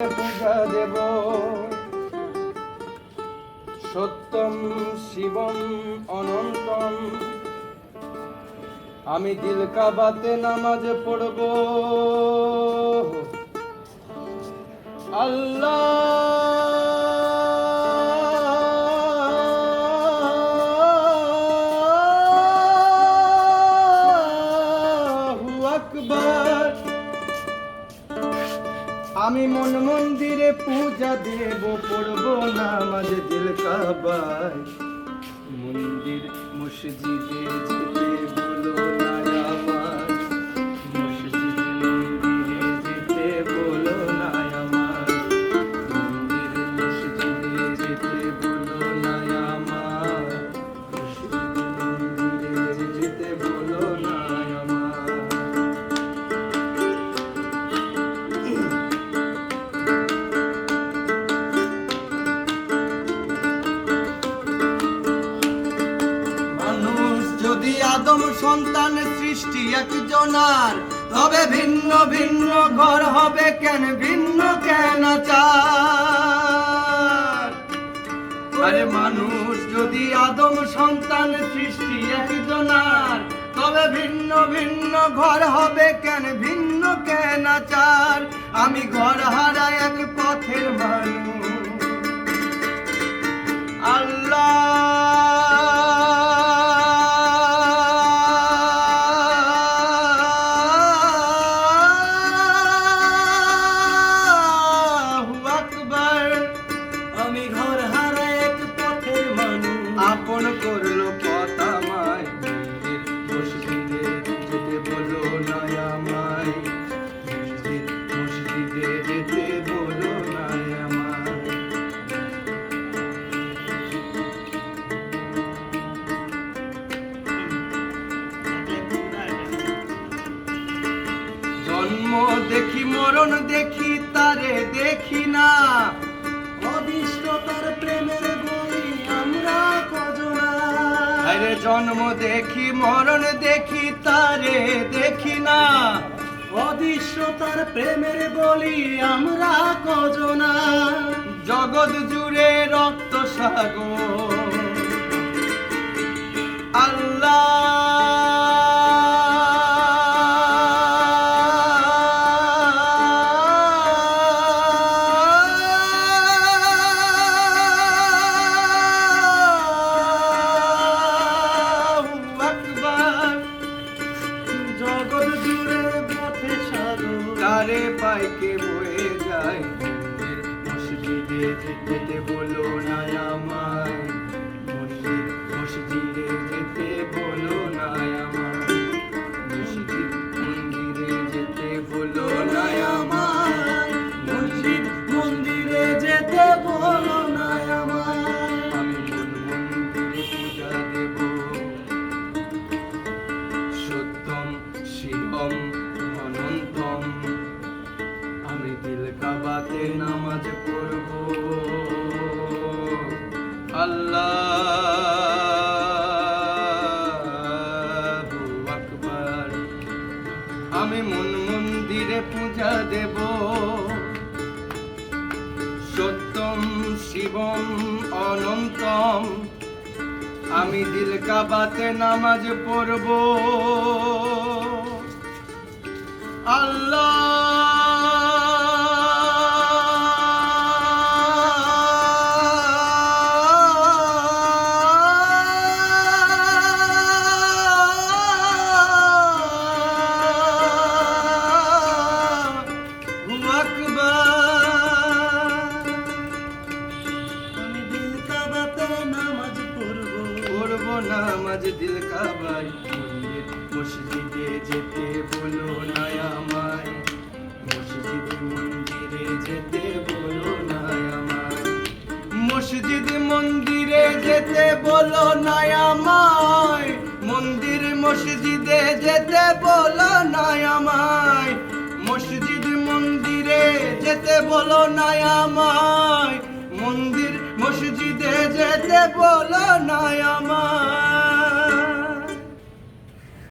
পূজা দেব। সত্যম শিবম অনন্তম। আমি দিল কাবাতে নামাজ পড়ব। আল্লাহু আমি মন মন্দিরে পূজা দেব পড়ব নামাজ দিল কাবায়। মন্দির মসজিদে আদম সন্তান সৃষ্টি একজনার। তবে ভিন্ন ভিন্ন ঘর হবে কেন, ভিন্ন কেন চার? আরে মানুষ, যদি আদম সন্তান সৃষ্টি একজনার, তবে ভিন্ন ভিন্ন ঘর হবে কেন, ভিন্ন কেন চার? আমি ঘর হারা এক পথের মানুষ। দেখি মরণ দেখি তারে দেখি না। অদৃষ্টতার প্রেমের বই আমরা কজনা। আরে জন্ম দেখি মরণ দেখি তারে দেখি না। অদৃষ্টতার প্রেমের বলি আমরা কজনা। জগৎ জুড়ে রক্ত সাগর। আল্লাহু জগৎ জুড়ে তারে পাইকে বয়ে যায় মসজিদে যেতে বলো না আমায়। নামাজ পড়ব আল্লাহু আমি মন মন্দিরে পূজা দেব। সত্যম শিবম অনন্তম। আমি দিল কাবাতে নামাজ পড়ব। আল্লাহ নামাজ দিল মন্দির মসজিদে যেতে বলো না মসজিদ মন্দিরে যেতে বলো না আমায়। মসজিদ মন্দিরে যেতে বলো না মন্দির মসজিদে যেতে বলো না মসজিদ মন্দিরে যেতে বলো না মন্দির মসজিদে যেতে বলো না আমায়